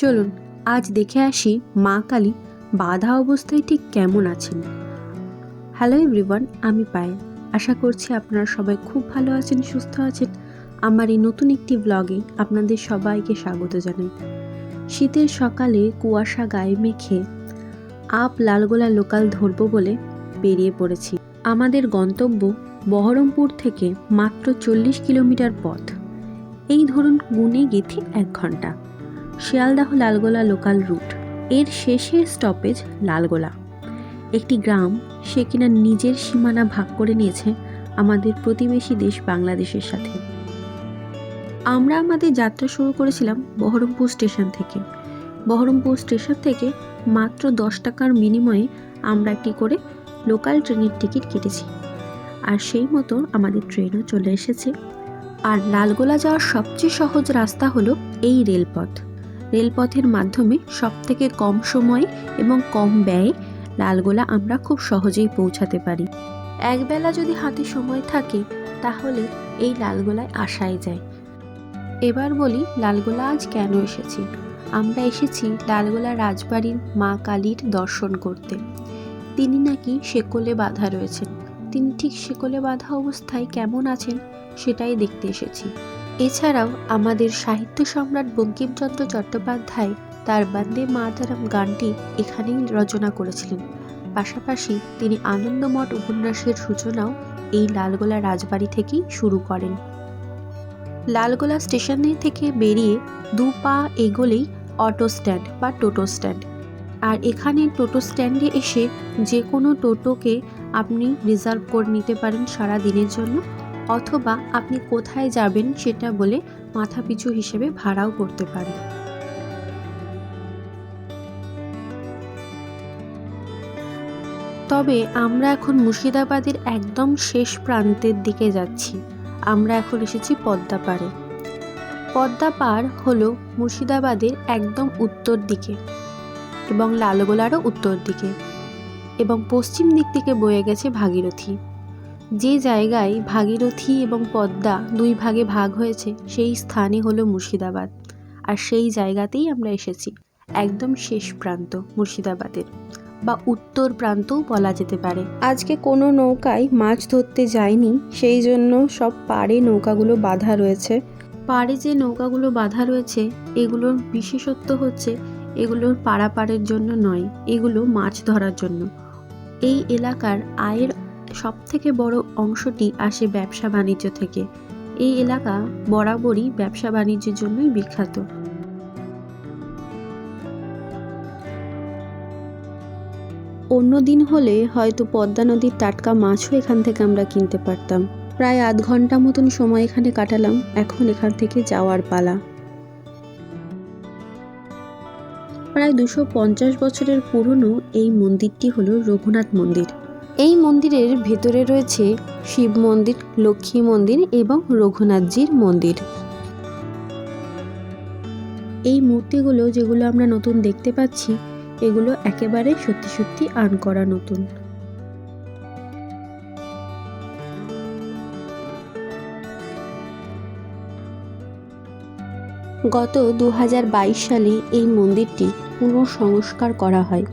চলুন, আজ দেখে আসি মা কালী বাধা অবস্থায় ঠিক কেমন আছেন। হ্যালো এভরিওয়ান আমি পায়েল। আশা করছি আপনারা সবাই খুব ভালো আছেন, সুস্থ আছেন। আমার এই নতুন একটি ব্লগে আপনাদের সবাইকে স্বাগত জানাই। শীতের সকালে কুয়াশা গায়ে মেখে আপ লালগোলা লোকাল ধরবো বলে বেরিয়ে পড়েছি। আমাদের গন্তব্য বহরমপুর থেকে মাত্র চল্লিশ কিলোমিটার পথ। এই ধরুন গুনে গেথি এক ঘণ্টা। Sealdah Lalgola local route. এর শেষের স্টপেজ লালগোলা। একটি গ্রাম, সে কিনা নিজের সীমানা ভাগ করে নিয়েছে আমাদের প্রতিবেশী দেশ বাংলাদেশের সাথে। আমরা আমাদের যাত্রা শুরু করেছিলাম বহরমপুর স্টেশন থেকে। বহরমপুর স্টেশন থেকে মাত্র দশ টাকার বিনিময়ে আমরা একটি করে লোকাল ট্রেনের টিকিট কেটেছি। আর সেই মতো আমাদের ট্রেনও চলে এসেছে। আর লালগোলা যাওয়ার সবচেয়ে সহজ রাস্তা হলো এই রেলপথ। রেলপথের মাধ্যমে সবথেকে কম সময়ে এবং কম ব্যয়ে লালগোলা আমরা খুব সহজেই পৌঁছাতে পারি। একবেলা যদি হাতে সময় থাকে, তাহলে এই লালগোলায় আসাই যায়। এবার বলি, লালগোলা আজ কেন এসেছি? আমরা এসেছি লালগোলা রাজবাড়ির মা কালীর দর্শন করতে। তিনি নাকি শেকলে বাঁধা রয়েছেন। তিনি ঠিক শেকলে বাঁধা অবস্থায় কেমন আছেন, সেটাই দেখতে এসেছি। এছাড়াও আমাদের সাহিত্য সম্রাট বঙ্কিমচন্দ্র চট্টোপাধ্যায় তার বন্দে মাতারাম গানটি এখানেই রচনা করেছিলেন। পাশাপাশি তিনি আনন্দমঠ উপন্যাসের সূচনাও এই লালগোলা রাজবাড়ি থেকেই শুরু করেন। লালগোলা স্টেশনে থেকে বেরিয়ে দু পা এগোলেই অটো স্ট্যান্ড বা টোটো স্ট্যান্ড। আর এখানে টোটো স্ট্যান্ডে এসে যে কোনো টোটোকে আপনি রিজার্ভ করে নিতে পারেন সারা দিনের জন্য। অথবা আপনি কোথায় যাবেন সেটা বলে মাথাপিছু হিসেবে ভাড়াও করতে পারেন। তবে আমরা এখন মুর্শিদাবাদের একদম শেষ প্রান্তের দিকে যাচ্ছি। আমরা এখন এসেছি পদ্মা পাড়ে। পদ্মা পাড় হলো মুর্শিদাবাদের একদম উত্তর দিকে এবং লালগোলারও উত্তর দিকে এবং পশ্চিম দিক থেকে বয়ে গেছে ভাগীরথী। যে জায়গায় ভাগীরথী এবং পদ্মা দুই ভাগে ভাগ হয়েছে সেই স্থানই হলো মুর্শিদাবাদ। আর সেই জায়গাতেই আমরা এসেছি একদম শেষ প্রান্ত মুর্শিদাবাদের। বা উত্তর প্রান্তও বলা যেতে পারে। আজকে কোনো নৌকায় মাছ ধরতে যায়নি সেই জন্য সব পাড়ে নৌকাগুলো বাঁধা রয়েছে। পাড়ে যে নৌকাগুলো বাঁধা রয়েছে এগুলোর বিশেষত্ব হচ্ছে এগুলোর পারাপারের জন্য নয় এগুলো মাছ ধরার জন্য। এই এলাকার আয়ের সব থেকে বড় অংশটি আসে ব্যবসা বাণিজ্য থেকে। এই এলাকা বরাবরই ব্যবসা বাণিজ্যের জন্যই বিখ্যাত। অন্য দিন হলে হয়তো পদ্মা নদীর টাটকা মাছও এখান থেকে আমরা কিনতে পারতাম। প্রায় আধ ঘণ্টা মতন সময় এখানে কাটালাম, এখন এখান থেকে যাওয়ার পালা। প্রায় দুশো পঞ্চাশ বছরের পুরনো এই মন্দিরটি হলো রঘুনাথ মন্দির। এই মন্দিরের ভেতরে রয়েছে শিব মন্দির, লক্ষ্মী মন্দির এবং রঘুনাথজির মন্দির। এই মূর্তিগুলো যেগুলো আমরা নতুন দেখতে পাচ্ছি, এগুলো একেবারে সত্যি সত্যি আর্ন করা নতুন। গত দুহাজার বাইশ সালে এই মন্দিরটি পুনঃসংস্কার করা হয়।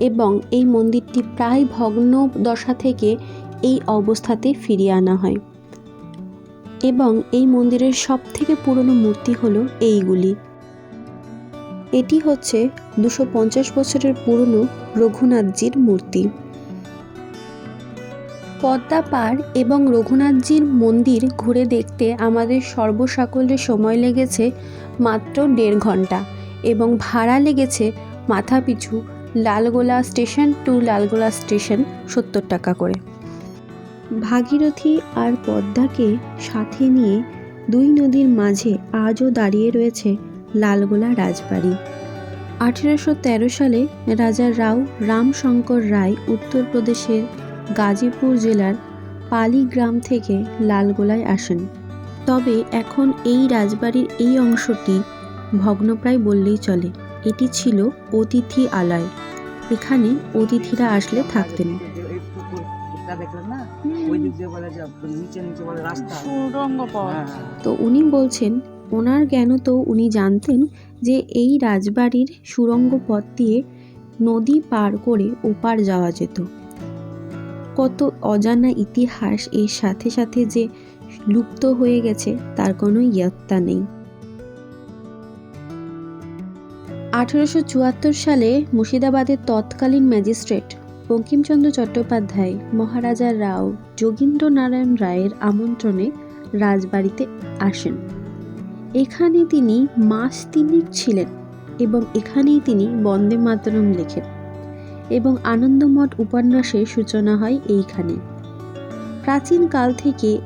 এবং এই মন্দিরটি প্রায় ভগ্ন দশা থেকে এই অবস্থাতে ফিরিয়ে আনা হয়। এবং এই মন্দিরের সব থেকে পুরনো মূর্তি হলো এইগুলি। এটি হচ্ছে দুশো পঞ্চাশ বছরের পুরনো রঘুনাথজির মূর্তি। পদ্মা পাড় এবং রঘুনাথজির মন্দির ঘুরে দেখতে আমাদের সর্বসাকল্যে সময় লেগেছে মাত্র দেড় ঘণ্টা এবং ভাড়া লেগেছে মাথাপিছু Lalgola station to Lalgola station সত্তর টাকা করে। ভাগীরথী আর পদ্মাকে সাথে নিয়ে দুই নদীর মাঝে আজও দাঁড়িয়ে রয়েছে লালগোলা রাজবাড়ি। আঠেরোশো তেরো সালে রাজা রাও রামশঙ্কর রায় উত্তরপ্রদেশের গাজীপুর জেলার পালি গ্রাম থেকে লালগোলায় আসেন। তবে এখন এই রাজবাড়ির এই অংশটি ভগ্নপ্রায় বললেই চলে। এটি ছিল অতিথি আলয়। এখানে অতিথিরা আসলে থাকতেন। সুরঙ্গ তো উনি বলছেন, ওনার জ্ঞান তো উনি জানতেন যে এই রাজবাড়ির সুড়ঙ্গ পথ দিয়ে নদী পার করে ওপার যাওয়া যেত। কত অজানা ইতিহাস এর সাথে সাথে যে লুপ্ত হয়ে গেছে, তার কোনো ইয়ত্তা নেই। আঠেরোশো চুয়াত্তর সালে মুর্শিদাবাদের তৎকালীন ম্যাজিস্ট্রেট বঙ্কিমচন্দ্র চট্টোপাধ্যায়, মহারাজা রাও যোগীন্দ্র নারায়ণ রায়ের আমন্ত্রণে রাজবাড়িতে আসেন। এখানে তিনি মাস তিনিক ছিলেন এবং এখানেই তিনি বন্দে মাতরম লেখেন এবং আনন্দমঠ উপন্যাসের সূচনা হয় এইখানে। প্রাচীন কাল থেকে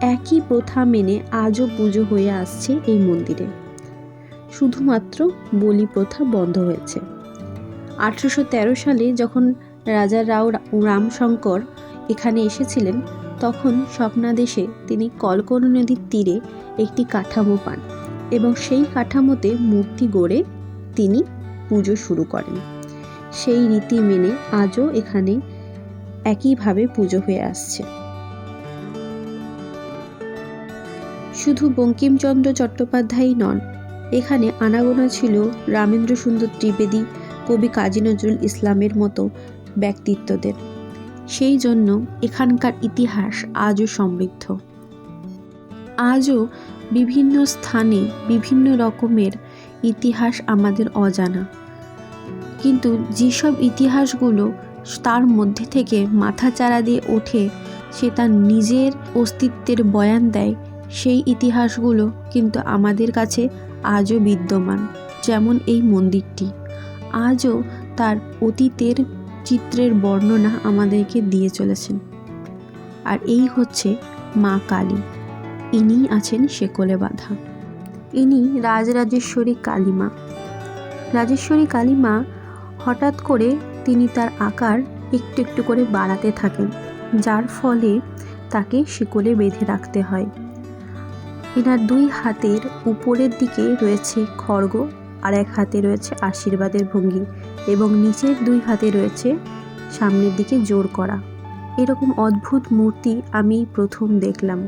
একই প্রথা মেনে আজও পুজো হয়ে আসছে এই মন্দিরে। শুধুমাত্র বলি প্রথা বন্ধ হয়েছে। আঠেরোশো তেরো সালে যখন রাজা রাও রামশঙ্কর এখানে এসেছিলেন, তখন স্বপ্নাদেশে তিনি কলকল নদীর তীরে একটি কাঠামো পান এবং সেই কাঠামোতে মূর্তি গড়ে তিনি পুজো শুরু করেন। সেই রীতি মেনে আজও এখানে একইভাবে পুজো হয়ে আসছে। শুধু বঙ্কিমচন্দ্র চট্টোপাধ্যায়ই নন এখানে আনাগোনা ছিল রামেন্দ্র সুন্দর ত্রিবেদী কবি কাজী নজরুল ইসলামের মতো ব্যক্তিত্বদের। সেই জন্য এখানকার ইতিহাস আজও সমৃদ্ধ। আজও বিভিন্ন স্থানে বিভিন্ন রকমের ইতিহাস আমাদের অজানা। কিন্তু যেসব ইতিহাসগুলো তার মধ্যে থেকে মাথা চারা দিয়ে ওঠে, সে তার নিজের অস্তিত্বের বয়ান দেয়, সেই ইতিহাসগুলো কিন্তু আমাদের কাছে আজও বিদ্যমান, যেমন এই মন্দিরটি। আজও তার অতীতের চিত্রের বর্ণনা আমাদেরকে দিয়ে চলেছেন। আর এই হচ্ছে মা কালী। ইনি আছেন শেকলে বাঁধা। ইনি রাজরাজেশ্বরী কালীমা। রাজেশ্বরী কালীমা হঠাৎ করে তিনি তার আকার একটু একটু করে বাড়াতে থাকেন, যার ফলে তাকে শিকলে বেঁধে রাখতে হয়। এনার দুই হাতের উপরের দিকে রয়েছে খড়গ আর এক হাতে রয়েছে আশীর্বাদের ভঙ্গি এবং নিচের দুই হাতে রয়েছে সামনের দিকে জোর করা। এরকম অদ্ভুত মূর্তি আমি প্রথম দেখলাম।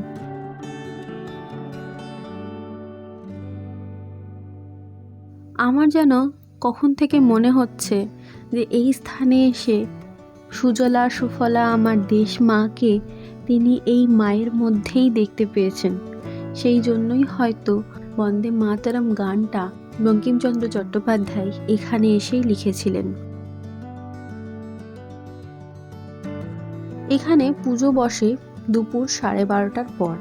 আমার যেন কখন থেকে মনে হচ্ছে যে এই স্থানে এসে সুজলা সুফলা আমার দেশ মাকে তিনি এই মায়ের মধ্যেই দেখতে পেয়েছেন। সেই জন্যই হয়তো বন্দে মাতারাম গানটা বঙ্কিমচন্দ্র চট্টোপাধ্যায় এখানে এসেই লিখেছিলেন। এখানে পুজো বসে দুপুর সাড়ে বারোটার পর।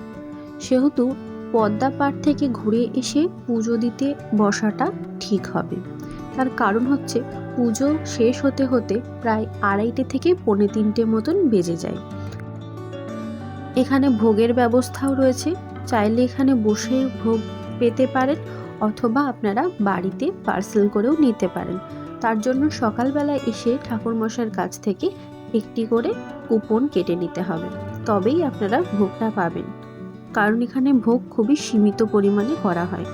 সেহেতু পদ্মা পাড় থেকে ঘুরে এসে পুজো দিতে বসাটা ঠিক হবে। তার কারণ হচ্ছে পুজো শেষ হতে হতে প্রায় আড়াইটে থেকে পৌনে তিনটে মতন বেজে যায়। এখানে ভোগের ব্যবস্থাও রয়েছে। চাইলে এখানে বসে ভোগ পেতে পারেন অথবা আপনারা বাড়িতে পার্সেল করেও নিতে পারেন। তার জন্য সকালবেলা এসে ঠাকুরমশাইয়ের কাছ থেকে একটি করে কুপন কেটে নিতে হবে। তবেই আপনারা ভোগটা পাবেন। কারণ এখানে ভোগ খুবই সীমিত পরিমাণে করা হয়।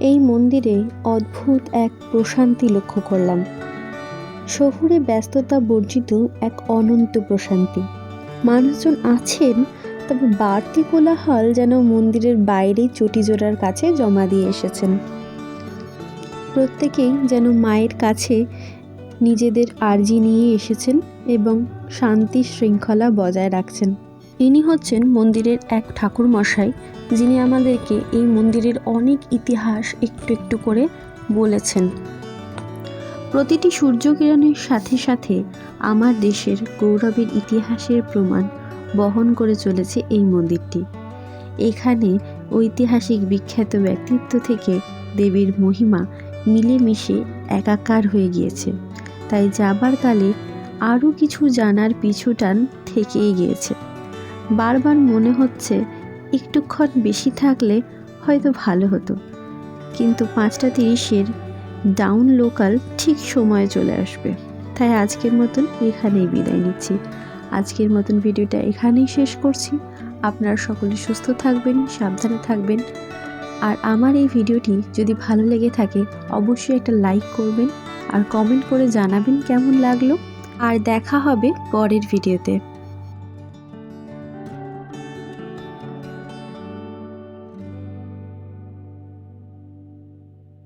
এই মন্দিরে অদ্ভুত এক প্রশান্তি লক্ষ্য করলাম। শহুরে ব্যস্ততা বর্জিত এক অনন্ত প্রশান্তি। মানুষজন আছেন তবে বাড়তি কোলাহল যেন মন্দিরের বাইরেই চটিজোড়ার কাছে জমা দিয়ে এসেছেন। প্রত্যেকেই যেন মায়ের কাছে নিজেদের আর্জি নিয়ে এসেছেন এবং শান্তি শৃঙ্খলা বজায় রাখছেন। ইনি হচ্ছেন মন্দিরের এক ঠাকুর মশাই যিনি আমাদেরকে এই মন্দিরের অনেক ইতিহাস একটু একটু করে বলেছেন। প্রতিটি সূর্যকিরণের সাথে সাথে আমার দেশের গৌরবের ইতিহাসের প্রমাণ। বহন করে চলেছে এই মন্দিরটি। এখানে ঐতিহাসিক বিখ্যাত ব্যক্তিত্ব থেকে দেবীর মহিমা মিলেমিশে একাকার হয়ে গিয়েছে। তাই যাবার কালে আরও কিছু জানার পিছুটান থেকেই গিয়েছে। বারবার মনে হচ্ছে একটুক্ষণ বেশি থাকলে হয়তো ভালো হতো। কিন্তু পাঁচটা তিরিশের ডাউন লোকাল ঠিক সময়ে চলে আসবে। তাই আজকের মতন এখানেই বিদায় নিচ্ছি। আজকের মতন ভিডিওটা এখানেই শেষ করছি। আপনারা সকলে সুস্থ থাকবেন, সাবধানে থাকবেন। আর আমার এই ভিডিওটি যদি ভালো লেগে থাকে, অবশ্যই একটা লাইক করবেন আর কমেন্ট করে জানাবেন কেমন লাগল। আর দেখা হবে পরের ভিডিওতে।